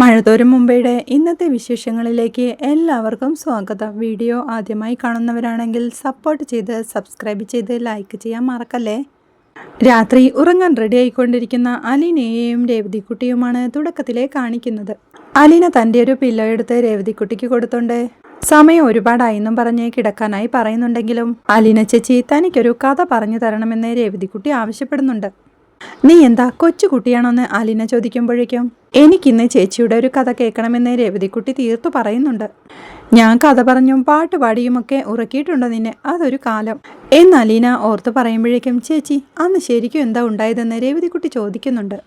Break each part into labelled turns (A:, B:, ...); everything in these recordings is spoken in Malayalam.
A: മഴതോരും മുംബൈയുടെ ഇന്നത്തെ വിശേഷങ്ങളിലേക്ക് എല്ലാവർക്കും സ്വാഗതം. വീഡിയോ ആദ്യമായി കാണുന്നവരാണെങ്കിൽ സപ്പോർട്ട് ചെയ്ത് സബ്സ്ക്രൈബ് ചെയ്ത് ലൈക്ക് ചെയ്യാൻ മറക്കല്ലേ? രാത്രി ഉറങ്ങാൻ റെഡി ആയിക്കൊണ്ടിരിക്കുന്ന അലീനയെയും രേവതിക്കുട്ടിയുമാണ് തുടക്കത്തിലെ കാണിക്കുന്നത്. അലീന തന്റെ ഒരു പില്ലോ എടുത്ത് രേവതിക്കുട്ടിക്ക് കൊടുത്തുണ്ട് സമയം ഒരുപാടായെന്നും പറഞ്ഞ് കിടക്കാനായി പറയുന്നുണ്ടെങ്കിലും അലീന ചേച്ചി തനിക്കൊരു കഥ പറഞ്ഞു തരണമെന്ന് രേവതിക്കുട്ടി ആവശ്യപ്പെടുന്നുണ്ട്. നീ എന്താ കൊച്ചുകുട്ടിയാണോന്ന് അലിന ചോദിക്കുമ്പോഴേക്കും എനിക്കിന്ന് ചേച്ചിയുടെ ഒരു കഥ കേൾക്കണമെന്ന് രേവതിക്കുട്ടി തീർത്തു പറയുന്നുണ്ട്. ഞാൻ കഥ പറഞ്ഞും പാട്ട് പാടിയുമൊക്കെ ഉറക്കിയിട്ടുണ്ട് നിന്നെ അതൊരു കാലം. എന്ന് അലീന ഓർത്ത് പറയുമ്പോഴേക്കും ചേച്ചി അന്ന് ശരിക്കും എന്താ ഉണ്ടായതെന്ന് രേവതിക്കുട്ടി ചോദിക്കുന്നുണ്ട്.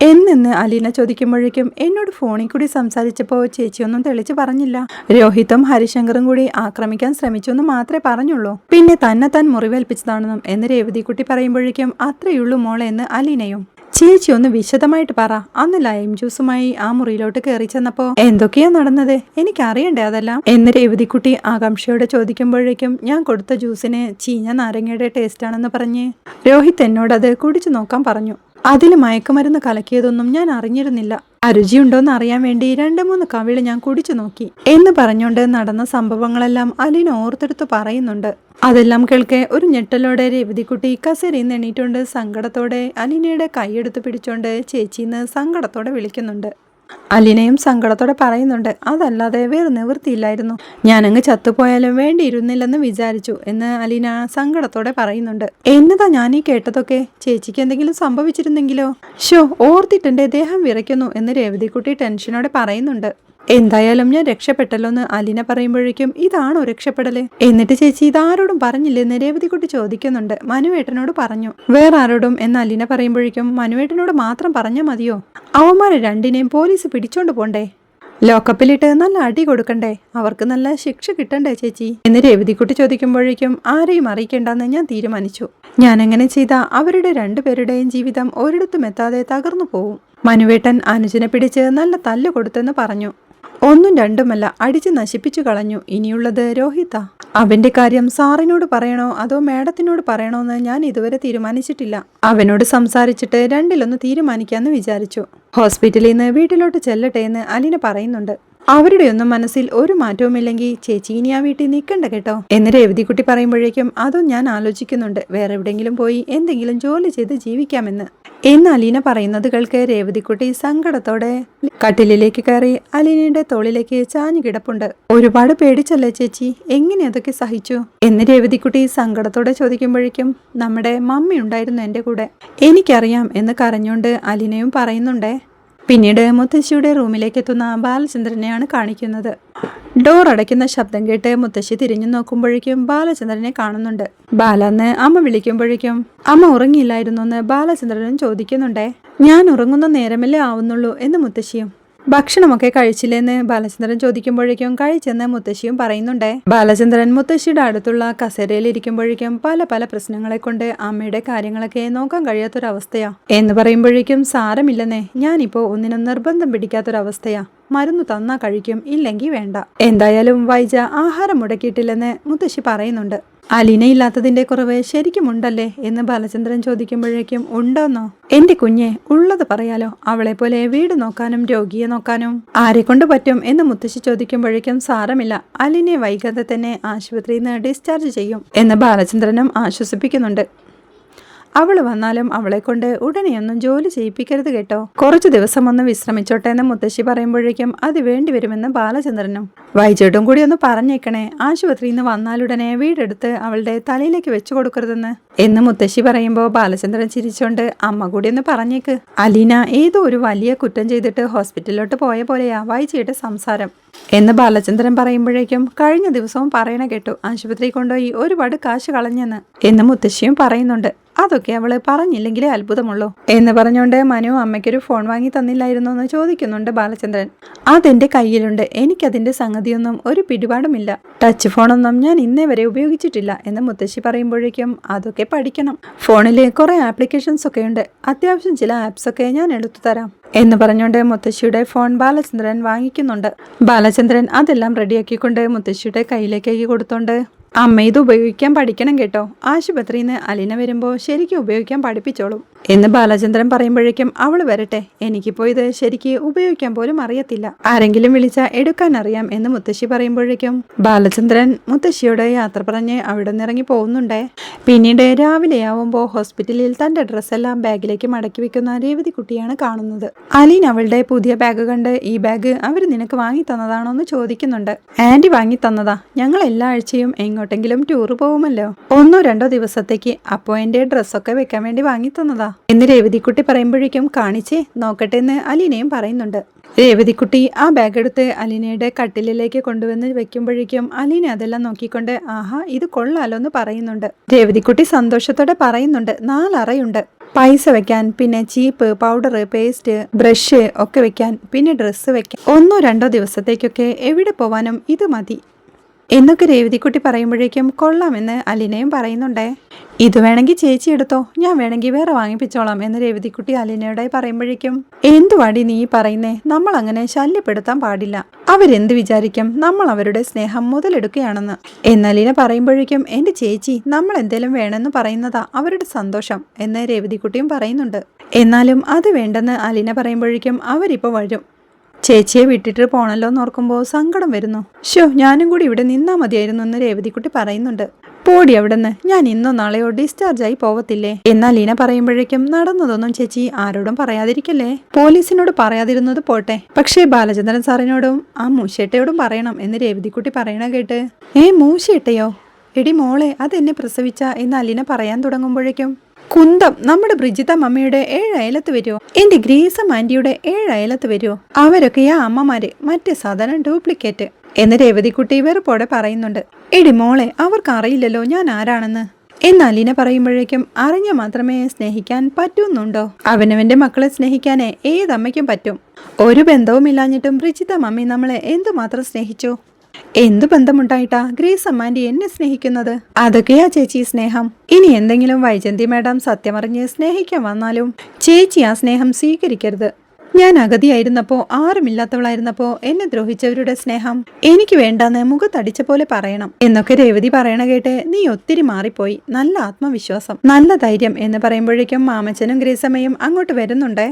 A: എന്നെന്ന് അലീന ചോദിക്കുമ്പോഴേക്കും എന്നോട് ഫോണിൽ കൂടി സംസാരിച്ചപ്പോൾ ചേച്ചിയൊന്നും തെളിച്ച് പറഞ്ഞില്ല. രോഹിത്തും ഹരിശങ്കറും കൂടി ആക്രമിക്കാൻ ശ്രമിച്ചു എന്ന് മാത്രമേ പറഞ്ഞുള്ളൂ. പിന്നെ തന്നെ താൻ മുറിവേൽപ്പിച്ചതാണെന്നും എന്ന് രേവതിക്കുട്ടി പറയുമ്പോഴേക്കും അത്രയുള്ളൂ മോളെ എന്ന് അലീനയും. ചേച്ചി ഒന്ന് വിശദമായിട്ട് പറ. അന്ന് ലൈം ജ്യൂസുമായി ആ മുറിയിലോട്ട് കയറി ചെന്നപ്പോ എന്തൊക്കെയാ നടന്നത്? എനിക്കറിയണ്ടേ അതെല്ലാം? എന്ന് രേവതിക്കുട്ടി ആകാംക്ഷയോടെ ചോദിക്കുമ്പോഴേക്കും ഞാൻ കൊടുത്ത ജ്യൂസിന് ചീഞ്ഞ നാരങ്ങയുടെ ടേസ്റ്റ് ആണെന്ന് പറഞ്ഞ് രോഹിത് എന്നോടത് കുടിച്ചു നോക്കാൻ പറഞ്ഞു. അതിൽ മയക്കുമരുന്ന് കലക്കിയതൊന്നും ഞാൻ അറിഞ്ഞിരുന്നില്ല. അരുചിയുണ്ടോന്ന് അറിയാൻ വേണ്ടി രണ്ട് മൂന്ന് കവിൾ ഞാൻ കുടിച്ചു നോക്കി. എന്ന് പറഞ്ഞുകൊണ്ട് നടന്ന സംഭവങ്ങളെല്ലാം അലീന ഓർത്തെടുത്ത് പറയുന്നുണ്ട്. അതെല്ലാം കേൾക്കെ ഒരു ഞെട്ടലോടെ രേവതിക്കുട്ടി കസേരയിൽ നിന്ന് എണീറ്റുകൊണ്ട് സങ്കടത്തോടെ അലീനയുടെ കൈയെടുത്ത് പിടിച്ചോണ്ട് ചേച്ചിന്ന് സങ്കടത്തോടെ വിളിക്കുന്നുണ്ട്. അലീനയും സങ്കടത്തോടെ പറയുന്നുണ്ട്. അതല്ലാതെ വേറെ നിവൃത്തിയില്ലായിരുന്നു. ഞാനങ്ങ് ചത്തുപോയാലും വേണ്ടിയിരുന്നില്ലെന്ന് വിചാരിച്ചു എന്ന് അലീന സങ്കടത്തോടെ പറയുന്നുണ്ട്. എന്നതാ ഞാൻ ഈ കേട്ടതൊക്കെ? ചേച്ചിക്ക് എന്തെങ്കിലും സംഭവിച്ചിരുന്നെങ്കിലോ? ഷോ ഓർത്തിട്ടെന്റെ ദേഹം വിറയ്ക്കുന്നു എന്ന് രേവതിക്കുട്ടി ടെൻഷനോടെ പറയുന്നുണ്ട്. എന്തായാലും ഞാൻ രക്ഷപ്പെട്ടല്ലോ എന്ന് അലീന പറയുമ്പോഴേക്കും ഇതാണോ രക്ഷപ്പെടൽ? എന്നിട്ട് ചേച്ചി ഇതാരോടും പറഞ്ഞില്ലെന്ന് രേവതിക്കുട്ടി ചോദിക്കുന്നുണ്ട്. മനുവേട്ടനോട് പറഞ്ഞു. വേറെ ആരോടും എന്ന് അലീന പറയുമ്പോഴേക്കും മനുവേട്ടനോട് മാത്രം പറഞ്ഞാൽ മതിയോ? അവന്മാരെ രണ്ടിനെയും പോലീസ് പിടിച്ചോണ്ട് പോണ്ടേ? ലോക്കപ്പിലിട്ട് നല്ല അടി കൊടുക്കണ്ടേ? അവർക്ക് നല്ല ശിക്ഷ കിട്ടണ്ടേ ചേച്ചി? എന്ന് രേവതിക്കുട്ടി ചോദിക്കുമ്പോഴേക്കും ആരെയും അറിയിക്കേണ്ടെന്ന് ഞാൻ തീരുമാനിച്ചു. ഞാൻ അങ്ങനെ ചെയ്ത അവരുടെ രണ്ടുപേരുടെയും ജീവിതം ഒരിടത്തും എത്താതെ തകർന്നു പോവും. മനുവേട്ടൻ അനുജനെ പിടിച്ച് നല്ല തല്ല് കൊടുത്തെന്ന് പറഞ്ഞു. ഒന്നും രണ്ടുമല്ല അടിച്ച് നശിപ്പിച്ചു കളഞ്ഞു. ഇനിയുള്ളത് രോഹിത അവന്റെ കാര്യം സാറിനോട് പറയണോ അതോ മേഡത്തിനോട് പറയണോ എന്ന് ഞാൻ ഇതുവരെ തീരുമാനിച്ചിട്ടില്ല. അവനോട് സംസാരിച്ചിട്ട് രണ്ടിലൊന്ന് തീരുമാനിക്കാന്ന് വിചാരിച്ചു. ഹോസ്പിറ്റലിൽ നിന്ന് വീട്ടിലോട്ട് ചെല്ലട്ടെ എന്ന് അലീന പറയുന്നുണ്ട്. അവരുടെ ഒന്നും മനസ്സിൽ ഒരു മാറ്റവുമില്ലെങ്കിൽ ചേച്ചി ഇനി ആ വീട്ടിൽ നിൽക്കണ്ട കേട്ടോ. എന്ന് രേവതിക്കുട്ടി പറയുമ്പോഴേക്കും അതും ഞാൻ ആലോചിക്കുന്നുണ്ട്. വേറെ എവിടെയെങ്കിലും പോയി എന്തെങ്കിലും ജോലി ചെയ്ത് ജീവിക്കാമെന്ന്. എന്ന് അലീന പറയുന്നത് കേൾക്ക് രേവതിക്കുട്ടി സങ്കടത്തോടെ. കട്ടിലിലേക്ക് കയറി അലീനയുടെ തോളിലേക്ക് ചാഞ്ഞു കിടപ്പുണ്ട്. ഒരുപാട് പേടിച്ചല്ലേ ചേച്ചി? എങ്ങനെ അതൊക്കെ സഹിച്ചു? എന്ന് രേവതിക്കുട്ടി സങ്കടത്തോടെ ചോദിക്കുമ്പോഴേക്കും നമ്മുടെ മമ്മി ഉണ്ടായിരുന്നു എന്റെ കൂടെ. എനിക്കറിയാം എന്ന് കരഞ്ഞുകൊണ്ട് അലീനയും പറയുന്നുണ്ടേ പിന്നീട് മുത്തശ്ശിയുടെ റൂമിലേക്ക് എത്തുന്ന ബാലചന്ദ്രനെയാണ് കാണിക്കുന്നത്. ഡോർ അടയ്ക്കുന്ന ശബ്ദം കേട്ട് മുത്തശ്ശി തിരിഞ്ഞു നോക്കുമ്പോഴേക്കും ബാലചന്ദ്രനെ കാണുന്നുണ്ട്. ബാലന്ന് അമ്മ വിളിക്കുമ്പോഴേക്കും അമ്മ ഉറങ്ങിയില്ലായിരുന്നു? എന്ന് ബാലചന്ദ്രനും ചോദിക്കുന്നുണ്ടേ. ഞാൻ ഉറങ്ങുന്ന നേരമല്ലേ ആവുന്നുള്ളൂ എന്ന് മുത്തശ്ശിയും ഭക്ഷണമൊക്കെ കഴിച്ചില്ലെന്ന് ബാലചന്ദ്രൻ ചോദിക്കുമ്പോഴേക്കും കഴിച്ചെന്ന് മുത്തശ്ശിയും പറയുന്നുണ്ടേ. ബാലചന്ദ്രൻ മുത്തശ്ശിയുടെ അടുത്തുള്ള കസേരയിൽ ഇരിക്കുമ്പോഴേക്കും പല പല പ്രശ്നങ്ങളെ കൊണ്ട് അമ്മയുടെ കാര്യങ്ങളൊക്കെ നോക്കാൻ കഴിയാത്തൊരവസ്ഥയാ. എന്ന് പറയുമ്പോഴേക്കും സാരമില്ലെന്നേ ഞാനിപ്പോ ഒന്നിനും നിർബന്ധം പിടിക്കാത്തൊരവസ്ഥയാ. മരുന്ന് തന്നാ കഴിക്കും ഇല്ലെങ്കിൽ വേണ്ട. എന്തായാലും വൈജ ആഹാരം മുടക്കിയിട്ടില്ലെന്ന് മുത്തശ്ശി പറയുന്നുണ്ട്. അലീന ഇല്ലാത്തതിന്റെ കുറവ് ശരിക്കും ഉണ്ടല്ലേ എന്ന് ബാലചന്ദ്രൻ ചോദിക്കുമ്പോഴേക്കും ഉണ്ടോന്നോ? എന്റെ കുഞ്ഞെ ഉള്ളത് പറയാലോ. അവളെ പോലെ വീട് നോക്കാനും രോഗിയെ നോക്കാനും ആരെ കൊണ്ട് പറ്റും? എന്ന് മുത്തശ്ശി ചോദിക്കുമ്പോഴേക്കും സാരമില്ല. അലീനെ വൈകാതെ തന്നെ ആശുപത്രിയിൽ നിന്ന് ഡിസ്ചാർജ് ചെയ്യും എന്ന് ബാലചന്ദ്രനും ആശ്വസിപ്പിക്കുന്നുണ്ട്. അവൾ വന്നാലും അവളെ കൊണ്ട് ഉടനെയൊന്നും ജോലി ചെയ്യിപ്പിക്കരുത് കേട്ടോ. കുറച്ചു ദിവസം ഒന്ന് വിശ്രമിച്ചോട്ടെ എന്ന് മുത്തശ്ശി പറയുമ്പോഴേക്കും അത് വേണ്ടി വരുമെന്ന് ബാലചന്ദ്രനും. വൈചേട്ടും കൂടി ഒന്ന് പറഞ്ഞേക്കണേ ആശുപത്രിയിൽ നിന്ന് വന്നാലുടനെ വീടെടുത്ത് അവളുടെ തലയിലേക്ക് വെച്ചു കൊടുക്കരുതെന്ന്. എന്ന് മുത്തശ്ശി പറയുമ്പോൾ ബാലചന്ദ്രൻ ചിരിച്ചോണ്ട് അമ്മ കൂടി ഒന്ന് പറഞ്ഞേക്ക്. അലീന ഏതോ ഒരു വലിയ കുറ്റം ചെയ്തിട്ട് ഹോസ്പിറ്റലിലോട്ട് പോയ പോലെയാ വൈചയുടെ സംസാരം. എന്ന് ബാലചന്ദ്രൻ പറയുമ്പോഴേക്കും കഴിഞ്ഞ ദിവസവും പറയണ കേട്ടു ആശുപത്രി കൊണ്ടുപോയി ഒരുപാട് കാശ് കളഞ്ഞെന്ന്. എന്ന് മുത്തശ്ശിയും പറയുന്നുണ്ട്. അതൊക്കെ അവൾ പറഞ്ഞില്ലെങ്കിലേ അത്ഭുതമുള്ളൂ. എന്ന് പറഞ്ഞുകൊണ്ട് മനു അമ്മയ്ക്കൊരു ഫോൺ വാങ്ങി തന്നില്ലായിരുന്നു എന്ന് ചോദിക്കുന്നുണ്ട് ബാലചന്ദ്രൻ. അതെന്റെ കയ്യിലുണ്ട്. എനിക്കതിന്റെ സംഗതിയൊന്നും ഒരു പിടിപാടുമില്ല. ടച്ച് ഫോണൊന്നും ഞാൻ ഇന്നേ വരെ ഉപയോഗിച്ചിട്ടില്ല എന്ന് മുത്തശ്ശി പറയുമ്പോഴേക്കും അതൊക്കെ പഠിക്കണം. ഫോണിൽ കുറെ ആപ്ലിക്കേഷൻസ് ഒക്കെ ഉണ്ട്. അത്യാവശ്യം ചില ആപ്സ് ഒക്കെ ഞാൻ എടുത്തു തരാം എന്ന് പറഞ്ഞുകൊണ്ട് മുത്തശ്ശിയുടെ ഫോൺ ബാലചന്ദ്രൻ വാങ്ങിക്കുന്നുണ്ട്. ബാലചന്ദ്രൻ അതെല്ലാം റെഡിയാക്കിക്കൊണ്ട് മുത്തശ്ശിയുടെ കയ്യിലേക്കേക്ക് കൊടുത്തോണ്ട് അമ്മ ഇത് ഉപയോഗിക്കാൻ പഠിക്കണം കേട്ടോ. ആശുപത്രിയിൽ നിന്ന് അലിന വരുമ്പോൾ ശരിക്കും ഉപയോഗിക്കാൻ പഠിപ്പിച്ചോളും. എന്ന് ബാലചന്ദ്രൻ പറയുമ്പോഴേക്കും അവൾ വരട്ടെ. എനിക്കിപ്പോ ഇത് ശരിക്ക് ഉപയോഗിക്കാൻ പോലും അറിയത്തില്ല. ആരെങ്കിലും വിളിച്ചാൽ എടുക്കാൻ അറിയാം എന്ന് മുത്തശ്ശി പറയുമ്പോഴേക്കും ബാലചന്ദ്രൻ മുത്തശ്ശിയോട് യാത്ര പറഞ്ഞ് അവിടെ നിന്നിറങ്ങി പോകുന്നുണ്ടേ. പിന്നീട് രാവിലെയാവുമ്പോൾ ഹോസ്പിറ്റലിൽ തന്റെ ഡ്രസ്സെല്ലാം ബാഗിലേക്ക് മടക്കി വെക്കുന്ന രേവതി കുട്ടിയാണ് കാണുന്നത്. അലീൻ അവളുടെ പുതിയ ബാഗ് കണ്ട് ഈ ബാഗ് അവർ നിനക്ക് വാങ്ങി തന്നതാണോ എന്ന് ചോദിക്കുന്നുണ്ട്. ആന്റി വാങ്ങി തന്നതാ. ഞങ്ങൾ എല്ലാ ആഴ്ചയും എങ്ങോട്ടെങ്കിലും ടൂർ പോകുമല്ലോ. ഒന്നോ രണ്ടോ ദിവസത്തേക്ക് അപ്പോൾ എന്റെ ഡ്രസ്സൊക്കെ വെക്കാൻ വേണ്ടി വാങ്ങി തന്നതാ. എന്ന് രേവതിക്കുട്ടി പറയുമ്പോഴേക്കും കാണിച്ചേ നോക്കട്ടെ എന്ന് അലീനയും പറയുന്നുണ്ട്. രേവതിക്കുട്ടി ആ ബാഗ് എടുത്ത് അലീനയുടെ കട്ടിലിലേക്ക് കൊണ്ടുവന്ന് വെക്കുമ്പോഴേക്കും അലീന അതെല്ലാം നോക്കിക്കൊണ്ട് ആഹാ ഇത് കൊള്ളാലോ എന്ന് പറയുന്നുണ്ട്. രേവതിക്കുട്ടി സന്തോഷത്തോടെ പറയുന്നുണ്ട് നാലറയുണ്ട്. പൈസ വെക്കാൻ പിന്നെ ചീപ്പ് പൗഡർ പേസ്റ്റ് ബ്രഷ് ഒക്കെ വെക്കാൻ പിന്നെ ഡ്രസ്സ് വെക്കാൻ. ഒന്നോ രണ്ടോ ദിവസത്തേക്കൊക്കെ എവിടെ പോവാനും ഇത് മതി. എന്നൊക്കെ രേവതിക്കുട്ടി പറയുമ്പോഴേക്കും കൊള്ളാമെന്ന് അലിനയും പറയുന്നുണ്ടേ. ഇത് വേണമെങ്കിൽ ചേച്ചി എടുത്തോ? ഞാൻ വേണമെങ്കിൽ വേറെ വാങ്ങിപ്പിച്ചോളാം എന്ന് രേവതിക്കുട്ടി അലിനയുടെ പറയുമ്പോഴേക്കും. എന്തുവാടി നീ പറയുന്നേ? നമ്മൾ അങ്ങനെ ശല്യപ്പെടുത്താൻ പാടില്ല. അവരെന്ത് വിചാരിക്കും? നമ്മൾ അവരുടെ സ്നേഹം മുതലെടുക്കുകയാണെന്ന്. എന്നലീന പറയുമ്പോഴേക്കും എന്റെ ചേച്ചി നമ്മൾ എന്തേലും വേണമെന്ന് പറയുന്നതാ അവരുടെ സന്തോഷം എന്ന് രേവതിക്കുട്ടിയും പറയുന്നുണ്ട്. എന്നാലും അത് വേണ്ടെന്ന് അലീന പറയുമ്പോഴേക്കും അവരിപ്പോൾ വരും. ചേച്ചിയെ വിട്ടിട്ട് പോണല്ലോ എന്ന് ഓർക്കുമ്പോൾ സങ്കടം വരുന്നു. ഷോ ഞാനും കൂടി ഇവിടെ നിന്നാ മതിയായിരുന്നു എന്ന് രേവതിക്കുട്ടി പറയുന്നുണ്ട്. പോടി അവിടുന്ന് ഞാൻ ഇന്നോ നാളെയോ ഡിസ്ചാർജ് ആയി പോവത്തില്ലേ? എന്നാൽ ലീന പറയുമ്പോഴേക്കും നടന്നതൊന്നും ചേച്ചി ആരോടും പറയാതിരിക്കല്ലേ? പോലീസിനോട് പറയാതിരുന്നത് പോട്ടെ. പക്ഷേ ബാലചന്ദ്രൻ സാറിനോടും ആ മൂശേട്ടയോടും പറയണം എന്ന് രേവതിക്കുട്ടി പറയണ കേട്ട് ഏ മൂശേട്ടയോ എടി മോളെ അതെന്നെ പ്രസവിച്ച എന്ന് അലീന പറയാൻ തുടങ്ങുമ്പോഴേക്കും കുന്തം നമ്മുടെ ബ്രിജിത മമ്മിയുടെ ഏഴ് അയലത്ത് വരുമോ എന്റെ ഗ്രീസം ആന്റിയുടെ ഏഴ് അയലത്ത് വരുമോ അവരൊക്കെയാ അമ്മമാര് മറ്റേ സാധാരണ ഡ്യൂപ്ലിക്കേറ്റ്. എന്ന് രേവതിക്കുട്ടി വെറുപ്പോടെ പറയുന്നുണ്ട്. എടി മോളെ അവർക്ക് അറിയില്ലല്ലോ ഞാൻ ആരാണെന്ന്. എന്നാൽ അലീന പറയുമ്പോഴേക്കും അറിഞ്ഞ മാത്രമേ സ്നേഹിക്കാൻ പറ്റുന്നുണ്ടോ? അവനവന്റെ മക്കളെ സ്നേഹിക്കാനേ ഏതമ്മയ്ക്കും പറ്റും. ഒരു ബന്ധവും ഇല്ലാഞ്ഞിട്ടും ബ്രിജിത മമ്മി നമ്മളെ എന്തുമാത്രം സ്നേഹിച്ചു? എന്തു ബന്ധമുണ്ടായിട്ടാ ഗ്രേസ് അമ്മാന്റി എന്നെ സ്നേഹിക്കുന്നത്? അതൊക്കെയാ ചേച്ചി സ്നേഹം. ഇനി എന്തെങ്കിലും വൈജന്തി മാഡം സത്യമറിഞ്ഞ് സ്നേഹിക്കാൻ വന്നാലും ചേച്ചി ആ സ്നേഹം സ്വീകരിക്കരുത്. ഞാൻ അഗതിയായിരുന്നപ്പോ ആരുമില്ലാത്തവളായിരുന്നപ്പോ എന്നെ ദ്രോഹിച്ചവരുടെ സ്നേഹം എനിക്ക് വേണ്ടെന്ന് മുഖത്തടിച്ച പോലെ പറയണം. എന്നൊക്കെ രേവതി പറയണ കേട്ട് നീ ഒത്തിരി മാറിപ്പോയി. നല്ല ആത്മവിശ്വാസം നല്ല ധൈര്യം എന്ന് പറയുമ്പോഴേക്കും മാമച്ചനും ഗ്രേസമ്മയും അങ്ങോട്ട് വരുന്നുണ്ടേ?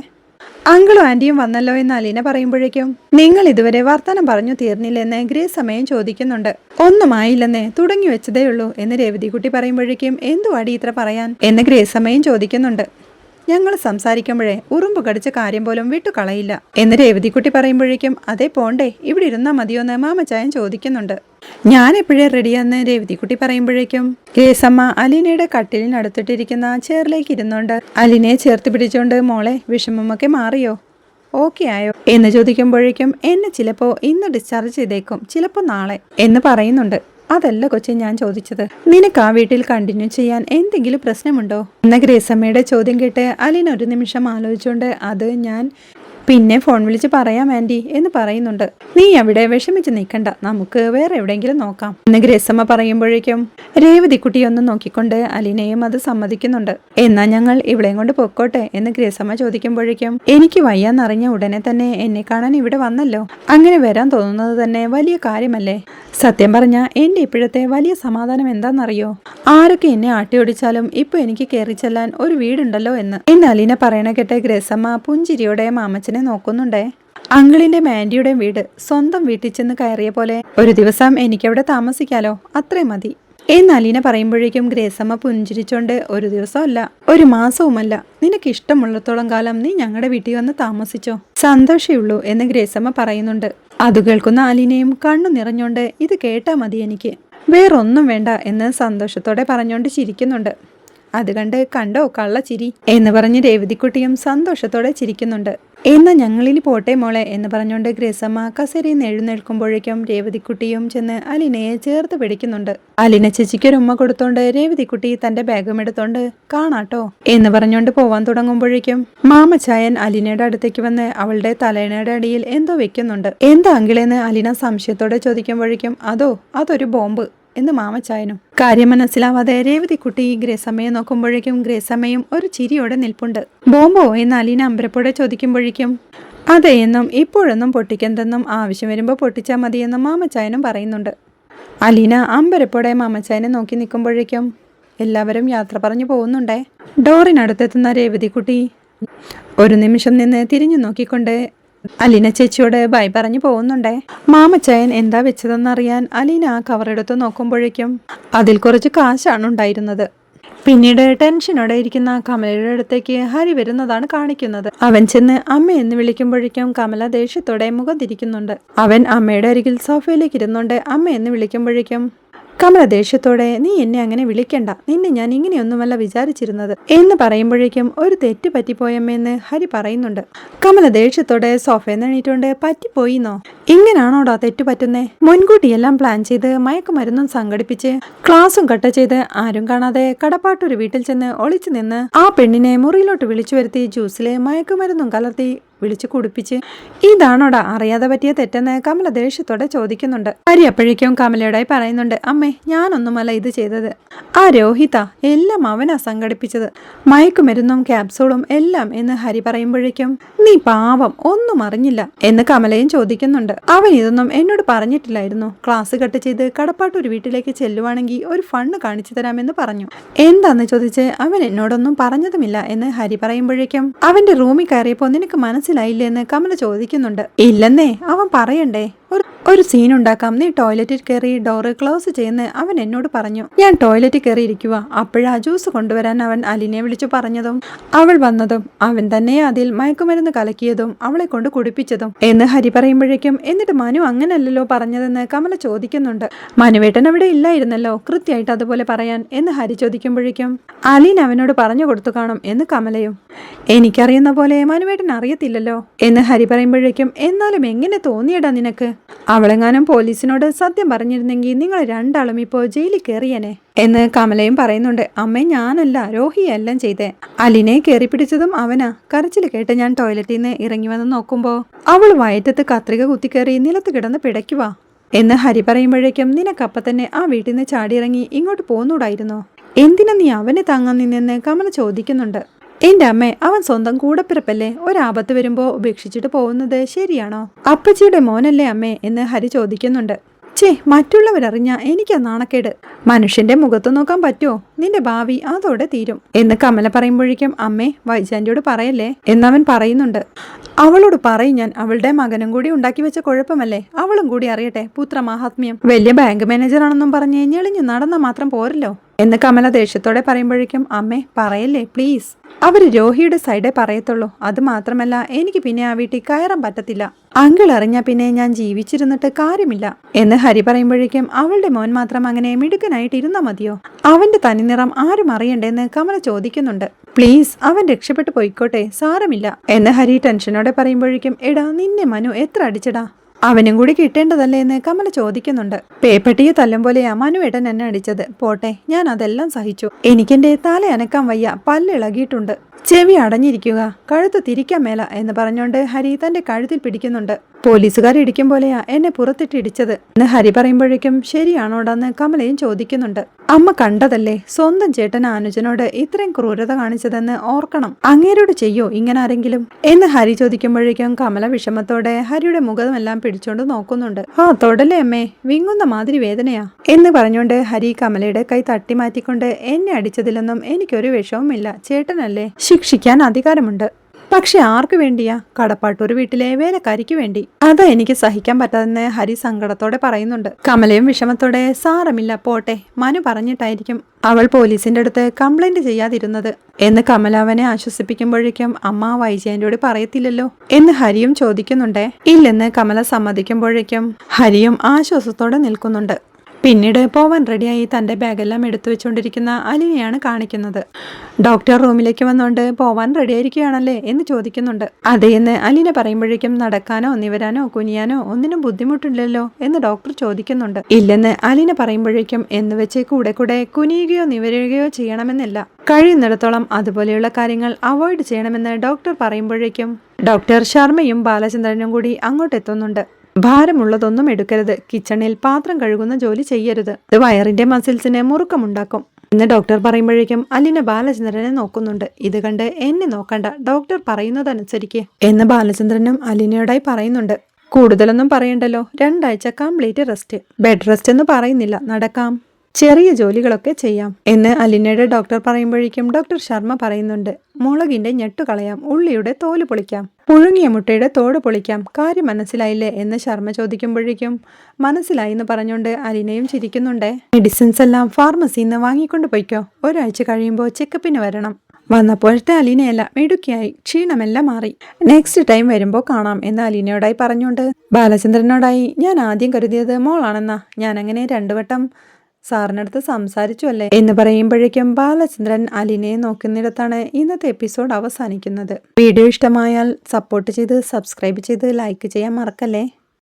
A: അങ്കിളും ആന്റിയും വന്നല്ലോ എന്ന് അലീന പറയുമ്പോഴേക്കും നിങ്ങൾ ഇതുവരെ വർത്തമാനം പറഞ്ഞു തീർന്നില്ലെന്ന് ഗ്രേ സമയം ചോദിക്കുന്നുണ്ട്. ഒന്നും ആയില്ലെന്നേ തുടങ്ങി വെച്ചതേ ഉള്ളൂ എന്ന് രേവതിക്കുട്ടി പറയുമ്പോഴേക്കും എന്തുവാടി ഇത്ര പറയാൻ? എന്ന് ഗ്രേ സമയം ചോദിക്കുന്നുണ്ട്. ഞങ്ങൾ സംസാരിക്കുമ്പോഴേ ഉറുമ്പ് കടിച്ച കാര്യം പോലും വിട്ടു വിട്ടുകളയില്ല. എന്ന് രേവതിക്കുട്ടി പറയുമ്പോഴേക്കും അതേ പോണ്ടേ ഇവിടെ ഇരുന്നാ മതിയോന്ന് മാമച്ചായൻ ചോദിക്കുന്നുണ്ട്. ഞാൻ എപ്പോഴേ റെഡിയാന്ന് രേവതിക്കുട്ടി പറയുമ്പോഴേക്കും കേസമ്മ അലീനയുടെ കട്ടിലിനടുത്തിട്ടിരിക്കുന്ന ചെയറിലേക്ക് ഇരുന്നുണ്ട് അലീനയെ ചേർത്ത് പിടിച്ചുകൊണ്ട് മോളെ വിഷമമൊക്കെ മാറിയോ? ഓക്കെ ആയോ? എന്ന് ചോദിക്കുമ്പോഴേക്കും എന്നെ ചിലപ്പോ ഇന്ന് ഡിസ്ചാർജ് ചെയ്തേക്കും ചിലപ്പോ നാളെ എന്ന് പറയുന്നുണ്ട്. അതല്ല കൊച്ചി ഞാൻ ചോദിച്ചത്. നിനക്ക് ആ വീട്ടിൽ കണ്ടിന്യൂ ചെയ്യാൻ എന്തെങ്കിലും പ്രശ്നമുണ്ടോ? എന്ന ഗ്രേസമ്മയുടെ ചോദ്യം കേട്ട് അലിൻ ഒരു നിമിഷം ആലോചിച്ചുകൊണ്ട് അത് ഞാൻ പിന്നെ ഫോൺ വിളിച്ച് പറയാം ആന്റി എന്ന് പറയുന്നുണ്ട്. നീ അവിടെ വിഷമിച്ച് നിൽക്കണ്ട. നമുക്ക് വേറെ എവിടെയെങ്കിലും നോക്കാം. എന്ന് ഗ്രേസമ്മ പറയുമ്പോഴേക്കും രേവതിക്കുട്ടി ഒന്ന് നോക്കിക്കൊണ്ട് അലീനയും അത് സമ്മതിക്കുന്നുണ്ട്. എന്നാ ഞങ്ങൾ ഇവിടെയും കൊണ്ട് പൊക്കോട്ടെ എന്ന് ഗ്രേസമ്മ ചോദിക്കുമ്പോഴേക്കും എനിക്ക് വയ്യാന്നറിഞ്ഞ ഉടനെ തന്നെ എന്നെ കാണാൻ ഇവിടെ വന്നല്ലോ. അങ്ങനെ വരാൻ തോന്നുന്നത് തന്നെ വലിയ കാര്യമല്ലേ? സത്യം പറഞ്ഞ എന്റെ ഇപ്പോഴത്തെ വലിയ സമാധാനം എന്താണെന്നറിയോ ആരൊക്കെ എന്നെ ആട്ടിയോടിച്ചാലും ഇപ്പൊ എനിക്ക് കയറി ചെല്ലാൻ ഒരു വീടുണ്ടല്ലോ എന്ന്. എന്ന് അലീന പറയണ കേട്ടെ ഗ്രേസമ്മ പുഞ്ചിരിയോടെ മാമച്ചനെ നോക്കുന്നുണ്ടേ. അങ്കിളിന്റെ മാൻഡിയുടെ വീട് സ്വന്തം വീട്ടിൽ ചെന്ന് കയറിയ പോലെ ഒരു ദിവസം എനിക്കവിടെ താമസിക്കാലോ അത്രേ മതി. എന്ന് അലീന പറയുമ്പോഴേക്കും ഗ്രേസമ്മ പുഞ്ചിരിച്ചോണ്ട് ഒരു ദിവസമല്ല ഒരു മാസവുമല്ല നിനക്ക് ഇഷ്ടമുള്ളത്തോളം കാലം നീ ഞങ്ങളുടെ വീട്ടിൽ വന്ന് താമസിച്ചോ? സന്തോഷമുള്ളൂ എന്ന് ഗ്രേസമ്മ പറയുന്നുണ്ട്. അത് കേൾക്കുന്ന അലീനയും കണ്ണു നിറഞ്ഞോണ്ട് ഇത് കേട്ടാ മതി എനിക്ക് വേറൊന്നും വേണ്ട എന്ന് സന്തോഷത്തോടെ പറഞ്ഞോണ്ട് ചിരിക്കുന്നുണ്ട്. അത് കണ്ട് കണ്ടോ കള്ളച്ചിരി എന്ന് പറഞ്ഞ് രേവതിക്കുട്ടിയും സന്തോഷത്തോടെ ചിരിക്കുന്നുണ്ട്. എന്നാ ഞങ്ങളിൽ പോട്ടെ മോളെ എന്ന് പറഞ്ഞുകൊണ്ട് ഗ്രേസമ്മ കസേരയിൽ എഴുന്നേൽക്കുമ്പോഴേക്കും രേവതിക്കുട്ടിയും ചെന്ന് അലിനയെ ചേർത്ത് പിടിക്കുന്നുണ്ട്. അലിന ചേച്ചിക്കൊരു ഉമ്മ കൊടുത്തോണ്ട് രേവതിക്കുട്ടി തന്റെ ബാഗും എടുത്തോണ്ട് കാണാട്ടോ എന്ന് പറഞ്ഞുകൊണ്ട് പോവാൻ തുടങ്ങുമ്പോഴേക്കും മാമച്ചായൻ അലിനയുടെ അടുത്തേക്ക് വന്ന് അവളുടെ തലേണയുടെ അടിയിൽ എന്തോ വെക്കുന്നുണ്ട്. എന്താ അങ്കിളെന്ന്? അലിന സംശയത്തോടെ ചോദിക്കുമ്പോഴേക്കും അതോ അതൊരു ബോംബ്. എന്ന് മാമച്ചായനും. കാര്യം മനസ്സിലാവാതെ രേവതിക്കുട്ടി ഗ്രേസമ്മയെ നോക്കുമ്പോഴേക്കും ഗ്രേസമ്മയും ഒരു ചിരിയോടെ നിൽപ്പുണ്ട്. ബോംബോ? എന്ന് അലീന അമ്പരപ്പോടെ ചോദിക്കുമ്പോഴേക്കും. അതെ എന്നും ഇപ്പോഴൊന്നും പൊട്ടിക്കണ്ടെന്നും ആവശ്യം വരുമ്പോൾ പൊട്ടിച്ചാൽ മതിയെന്നും മാമച്ചായനും പറയുന്നുണ്ട്. അലീന അമ്പരപ്പോടെ മാമച്ചായനെ നോക്കി നിൽക്കുമ്പോഴേക്കും എല്ലാവരും യാത്ര പറഞ്ഞു പോകുന്നുണ്ടേ? ഡോറിനടുത്തെത്തുന്ന രേവതിക്കുട്ടി. ഒരു നിമിഷം നിന്ന് തിരിഞ്ഞു നോക്കിക്കൊണ്ട് അലീന ചേച്ചിയോട് ബൈ പറഞ്ഞു പോകുന്നുണ്ടേ. മാമച്ചായൻ എന്താ വെച്ചതെന്നറിയാൻ അലീന ആ കവറെടുത്ത് നോക്കുമ്പോഴേക്കും അതിൽ കുറച്ച് കാശാണ് ഉണ്ടായിരുന്നത്. പിന്നീട് ടെൻഷനോടെ ഇരിക്കുന്ന കമലയുടെ അടുത്തേക്ക് ഹരി വരുന്നതാണ് കാണിക്കുന്നത്. അവൻ ചെന്ന് അമ്മ എന്ന് വിളിക്കുമ്പോഴേക്കും കമല ദേഷ്യത്തോടെ മുഖം തിരിക്കുന്നുണ്ട്. അവൻ അമ്മയുടെ അരികിൽ സോഫയിലേക്ക് ഇരുന്നുണ്ട് അമ്മ എന്ന് വിളിക്കുമ്പോഴേക്കും കമല ദേഷ്യത്തോടെ നീ എന്നെ അങ്ങനെ വിളിക്കണ്ട. നിന്നെ ഞാൻ ഇങ്ങനെയൊന്നുമല്ല വിചാരിച്ചിരുന്നത് എന്ന് പറയുമ്പോഴേക്കും ഒരു തെറ്റ് പറ്റിപ്പോയമ്മയെന്ന് ഹരി പറയുന്നുണ്ട്. കമല ദേഷ്യത്തോടെ സോഫയിൽ നിന്ന് എണീറ്റുകൊണ്ട് പറ്റിപ്പോയിന്നോ? ഇങ്ങനാണോടാ തെറ്റ് പറ്റുന്നേ? മുൻകൂട്ടിയെല്ലാം പ്ലാൻ ചെയ്ത് മയക്കുമരുന്നും സംഘടിപ്പിച്ച് ക്ലാസും കട്ട് ചെയ്ത് ആരും കാണാതെ കടപ്പാട്ടൊരു വീട്ടിൽ ചെന്ന് ഒളിച്ചു നിന്ന് ആ പെണ്ണിനെ മുറിയിലോട്ട് വിളിച്ചു വരുത്തി ജ്യൂസിലെ മയക്കുമരുന്നും കലർത്തി വിളിച്ചു കുടിപ്പിച്ച്. ഇതാണോടാ അറിയാതെ പറ്റിയ തെറ്റെന്ന് കമല ദേഷ്യത്തോടെ ചോദിക്കുന്നുണ്ട്. ഹരി അപ്പോഴേക്കും കമലയോടായി പറയുന്നുണ്ട് അമ്മേ ഞാനൊന്നുമല്ല ഇത് ചെയ്തത്. ആ രോഹിത എല്ലാം അവനാ സംഘടിപ്പിച്ചത് മയക്കുമരുന്നും ക്യാപ്സൂളും എല്ലാം എന്ന് ഹരി പറയുമ്പോഴേക്കും നീ പാവം ഒന്നും അറിഞ്ഞില്ല എന്ന് കമലയും ചോദിക്കുന്നുണ്ട്. അവൻ ഇതൊന്നും എന്നോട് പറഞ്ഞിട്ടില്ലായിരുന്നു. ക്ലാസ് കട്ട് ചെയ്ത് കടപ്പാട്ടൊരു വീട്ടിലേക്ക് ചെല്ലുവാണെങ്കിൽ ഒരു ഫണ്ട് കാണിച്ചു തരാമെന്ന് പറഞ്ഞു. എന്താന്ന് ചോദിച്ച് അവൻ എന്നോടൊന്നും പറഞ്ഞതുമില്ല എന്ന് ഹരി പറയുമ്പോഴേക്കും അവന്റെ റൂമിൽ കയറിയപ്പോൾ നിനക്ക് മനസ്സിലായില്ലേ എന്ന് കമല ചോദിക്കുന്നുണ്ട്. ഇല്ലെന്നേ അവൻ പറയണ്ടേ? ഒരു സീൻ ഉണ്ടാക്കാം. നീ ടോയ്ലറ്റിൽ കയറി ഡോറ് ക്ലോസ് ചെയ്യുന്ന അവൻ എന്നോട് പറഞ്ഞു ഞാൻ ടോയ്ലറ്റിൽ കയറി ഇരിക്കുക അപ്പോഴാ ജ്യൂസ് കൊണ്ടുവരാൻ അവൻ അലിനെ വിളിച്ചു പറഞ്ഞതും അവൾ വന്നതും അവൻ തന്നെ അതിൽ മയക്കുമരുന്ന് കലക്കിയതും അവളെ കൊണ്ട് കുടിപ്പിച്ചതും. എന്ന് ഹരി പറയുമ്പോഴേക്കും എന്നിട്ട് മനു അങ്ങനല്ലല്ലോ പറഞ്ഞതെന്ന് കമല ചോദിക്കുന്നുണ്ട്. മനുവേട്ടൻ അവിടെ ഇല്ലായിരുന്നല്ലോ കൃത്യമായിട്ട് അതുപോലെ പറയാൻ എന്ന് ഹരി ചോദിക്കുമ്പോഴേക്കും അലീൻ അവനോട് പറഞ്ഞു കൊടുത്തു കാണും എന്ന് കമലയും എനിക്കറിയുന്ന പോലെ മനുവേട്ടൻ അറിയത്തില്ലല്ലോ എന്ന് ഹരി പറയുമ്പോഴേക്കും എന്നാലും എങ്ങനെ തോന്നിയടാ നിനക്ക്? അവളെങ്ങാനും പോലീസിനോട് സത്യം പറഞ്ഞിരുന്നെങ്കിൽ നിങ്ങൾ രണ്ടാളും ഇപ്പോൾ ജയിലിൽ കയറിയനെ എന്ന് കമലയും പറയുന്നുണ്ട്. അമ്മേ ഞാനല്ല രോഹിയെല്ലാം ചെയ്തേ. അലിനെ കയറി പിടിച്ചതും അവനാ. കരച്ചിൽ കേട്ട് ഞാൻ ടോയ്ലറ്റിൽ നിന്ന് ഇറങ്ങി വന്ന് നോക്കുമ്പോൾ അവൾ വയറ്റത്ത് കത്രിക കുത്തിക്കയറി നിലത്ത് കിടന്ന് പിടയ്ക്കുവാ എന്ന് ഹരി പറയുമ്പോഴേക്കും നിനക്കപ്പം തന്നെ ആ വീട്ടിൽ നിന്ന് ചാടിയിറങ്ങി ഇങ്ങോട്ട് പോന്നൂടായിരുന്നോ? എന്തിനാ നീ അവനെ താങ്ങാൻ നിന്നെന്ന് കമല ചോദിക്കുന്നുണ്ട്. എന്റെ അമ്മേ അവൻ സ്വന്തം കൂടപ്പിറപ്പല്ലേ? ഒരാപത്ത് വരുമ്പോ ഉപേക്ഷിച്ചിട്ട് പോകുന്നത് ശരിയാണോ? അപ്പച്ചിയുടെ മോനല്ലേ അമ്മേ എന്ന് ഹരി ചോദിക്കുന്നുണ്ട്. ചേ മറ്റുള്ളവരറിഞ്ഞ എനിക്കാ നാണക്കേട്. മനുഷ്യന്റെ മുഖത്ത് നോക്കാൻ പറ്റുമോ നിന്റെ ഭാവി അതോടെ തീരും. എന്ന് കമല പറയുമ്പോഴേക്കും അമ്മേ വൈജാന്റിയോട് പറയല്ലേ? എന്നവൻ പറയുന്നുണ്ട്. അവളോട് പറയും ഞാൻ അവളുടെ മകനും കൂടി ഉണ്ടാക്കി വെച്ച കുഴപ്പമല്ലേ? അവളും കൂടി അറിയട്ടെ പുത്ര മാഹാത്മ്യം വലിയ ബാങ്ക് മാനേജർ ആണെന്നും പറഞ്ഞ് ഞെളിഞ്ഞു നടന്ന മാത്രം പോരല്ലോ. എന്ന് കമല ദേഷ്യത്തോടെ പറയുമ്പോഴേക്കും അമ്മേ പറയല്ലേ പ്ലീസ് അവർ രോഹിയുടെ സൈഡേ പറയത്തുള്ളൂ. അത് മാത്രമല്ല എനിക്ക് പിന്നെ ആ വീട്ടിൽ കയറാൻ പറ്റത്തില്ല. അങ്കിൾ അറിഞ്ഞ പിന്നെ ഞാൻ ജീവിച്ചിരുന്നിട്ട് കാര്യമില്ല എന്ന് ഹരി പറയുമ്പോഴേക്കും അവളുടെ മോൻ മാത്രം അങ്ങനെ മിടുക്കനായിട്ട് ഇരുന്നാ മതിയോ? അവന്റെ തനിനിറം ആരും അറിയണ്ടെന്ന് കമല ചോദിക്കുന്നുണ്ട്. പ്ലീസ് അവൻ രക്ഷപ്പെട്ടു പോയിക്കോട്ടെ സാരമില്ല. എന്ന് ഹരി ടെൻഷനോടെ പറയുമ്പോഴേക്കും എടാ നിന്നെ മനു എത്ര അടിച്ചടാ? അവനും കൂടി കിട്ടേണ്ടതല്ലേ എന്ന് കമല ചോദിക്കുന്നുണ്ട്. പേപ്പട്ടിയെ തല്ലും പോലെയാ മനുവേട്ടൻ എന്നെ അടിച്ചത്. പോട്ടെ ഞാൻ അതെല്ലാം സഹിച്ചു. എനിക്കെന്റെ തല അനക്കാൻ വയ്യ. പല്ലിളകിയിട്ടുണ്ട് ചെവി അടഞ്ഞിരിക്കുക. കഴുത്ത് തിരിക്കാൻ മേല എന്ന് പറഞ്ഞുകൊണ്ട് ഹരി തന്റെ കഴുത്തിൽ പിടിക്കുന്നുണ്ട്. പോലീസുകാർ ഇടിക്കും പോലെയാ എന്നെ പുറത്തിട്ട് ഇടിച്ചത്. എന്ന് ഹരി പറയുമ്പോഴേക്കും ശരിയാണോടാന്ന് കമലയും ചോദിക്കുന്നുണ്ട്. അമ്മ കണ്ടതല്ലേ? സ്വന്തം ചേട്ടൻ അനുജനോട് ഇത്രയും ക്രൂരത കാണിച്ചതെന്ന് ഓർക്കണം. അങ്ങേരോട് ചെയ്യോ ഇങ്ങനെ ആരെങ്കിലും? എന്ന് ഹരി ചോദിക്കുമ്പോഴേക്കും കമല വിഷമത്തോടെ ഹരിയുടെ മുഖമെല്ലാം പിടിച്ചോണ്ട് നോക്കുന്നുണ്ട്. ആ തൊടലേ അമ്മേ? വിങ്ങുന്ന മാതിരി വേദനയാ. എന്ന് പറഞ്ഞുകൊണ്ട് ഹരി കമലയുടെ കൈ തട്ടി മാറ്റിക്കൊണ്ട് എന്നെ അടിച്ചതിലൊന്നും എനിക്കൊരു വിഷവുമില്ല ചേട്ടനല്ലേ? ശിക്ഷിക്കാൻ അധികാരമുണ്ട്. പക്ഷെ ആർക്കു വേണ്ടിയാ? കടപ്പാട്ടൂർ വീട്ടിലെ വേലക്കാരിക്ക് വേണ്ടി. അതാ എനിക്ക് സഹിക്കാൻ പറ്റാതെന്ന് ഹരി സങ്കടത്തോടെ പറയുന്നുണ്ട്. കമലയും വിഷമത്തോടെ സാറമില്ല പോട്ടെ. മനു പറഞ്ഞിട്ടായിരിക്കും അവൾ പോലീസിന്റെ അടുത്ത് കംപ്ലൈന്റ് ചെയ്യാതിരുന്നത്. എന്ന് കമല അവനെ ആശ്വസിപ്പിക്കുമ്പോഴേക്കും അമ്മ വൈജയന്റോട് പറയത്തില്ലല്ലോ എന്ന് ഹരിയും ചോദിക്കുന്നുണ്ടേ. ഇല്ലെന്ന് കമല സമ്മതിക്കുമ്പോഴേക്കും ഹരിയും ആശ്വാസത്തോടെ നിൽക്കുന്നുണ്ട്. പിന്നീട് പോവാൻ റെഡിയായി തന്റെ ബാഗെല്ലാം എടുത്തു വെച്ചുകൊണ്ടിരിക്കുന്ന അലിനെയാണ് കാണിക്കുന്നത്. ഡോക്ടർ റൂമിലേക്ക് വന്നുകൊണ്ട് പോവാൻ റെഡിയായിരിക്കുകയാണല്ലേ എന്ന് ചോദിക്കുന്നുണ്ട്. അതേന്ന് അലിനെ പറയുമ്പോഴേക്കും നടക്കാനോ നിവരാനോ കുനിയാനോ ഒന്നിനും ബുദ്ധിമുട്ടില്ലല്ലോ എന്ന് ഡോക്ടർ ചോദിക്കുന്നുണ്ട്. ഇല്ലെന്ന് അലിനെ പറയുമ്പോഴേക്കും എന്ന് വെച്ച് കൂടെ കൂടെ കുനിയുകയോ നിവരുകയോ ചെയ്യണമെന്നില്ല. കഴിയുന്നിടത്തോളം അതുപോലെയുള്ള കാര്യങ്ങൾ അവോയ്ഡ് ചെയ്യണമെന്ന് ഡോക്ടർ പറയുമ്പോഴേക്കും ഡോക്ടർ ശർമ്മയും ബാലചന്ദ്രനും കൂടി അങ്ങോട്ടെത്തുന്നുണ്ട്. ഭാരമുള്ളതൊന്നും എടുക്കരുത്. കിച്ചണിൽ പാത്രം കഴുകുന്ന ജോലി ചെയ്യരുത്. ഇത് വയറിന്റെ മസിൽസിനെ മുറുക്കമുണ്ടാക്കും. എന്ന് ഡോക്ടർ പറയുമ്പോഴേക്കും അലിന ബാലചന്ദ്രനെ നോക്കുന്നുണ്ട്. ഇത് കണ്ട് എന്നെ നോക്കണ്ട. ഡോക്ടർ പറയുന്നതനുസരിക്ക്. എന്ന് ബാലചന്ദ്രനും അലിനയോടായി പറയുന്നുണ്ട്. കൂടുതലൊന്നും പറയണ്ടല്ലോ. രണ്ടാഴ്ച കംപ്ലീറ്റ് റെസ്റ്റ്. ബെഡ് റെസ്റ്റ് എന്ന് പറയുന്നില്ല. നടക്കാം. ചെറിയ ജോലികളൊക്കെ ചെയ്യാം. എന്ന് അലിനയുടെ ഡോക്ടർ പറയുമ്പോഴേക്കും ഡോക്ടർ ശർമ്മ പറയുന്നുണ്ട്. മുളകിന്റെ ഞെട്ടു കളയാം. ഉള്ളിയുടെ തോൽ പൊളിക്കാം. പുഴുങ്ങിയ മുട്ടയുടെ തോട് പൊളിക്കാം. കാര്യം മനസ്സിലായില്ലേ? എന്ന് ശർമ്മ ചോദിക്കുമ്പോഴേക്കും മനസ്സിലായി എന്ന് പറഞ്ഞുകൊണ്ട് അലിനയും ചിരിക്കുന്നുണ്ടേ. മെഡിസിൻസ് എല്ലാം ഫാർമസിയിൽ നിന്ന് വാങ്ങിക്കൊണ്ട് പോയിക്കോ. ഒരാഴ്ച കഴിയുമ്പോൾ ചെക്കപ്പിന് വരണം. വന്നപ്പോഴത്തെ അലീനയല്ല മിടുക്കിയായി. ക്ഷീണമെല്ലാം മാറി. നെക്സ്റ്റ് ടൈം വരുമ്പോൾ കാണാം എന്ന് അലീനയോടായി പറഞ്ഞുകൊണ്ട്. ബാലചന്ദ്രനോടായി ഞാൻ ആദ്യം കരുതിയത് മോളാണെന്നാ. ഞാൻ അങ്ങനെ രണ്ടു വട്ടം സാറിനടുത്ത് സംസാരിച്ചു അല്ലേ എന്ന് പറയുമ്പോഴേക്കും ബാലചന്ദ്രൻ അലിനെ നോക്കുന്നിടത്താണ് ഇന്നത്തെ എപ്പിസോഡ് അവസാനിക്കുന്നത്. വീഡിയോ ഇഷ്ടമായാൽ സപ്പോർട്ട് ചെയ്ത് സബ്സ്ക്രൈബ് ചെയ്ത് ലൈക്ക് ചെയ്യാൻ മറക്കല്ലേ?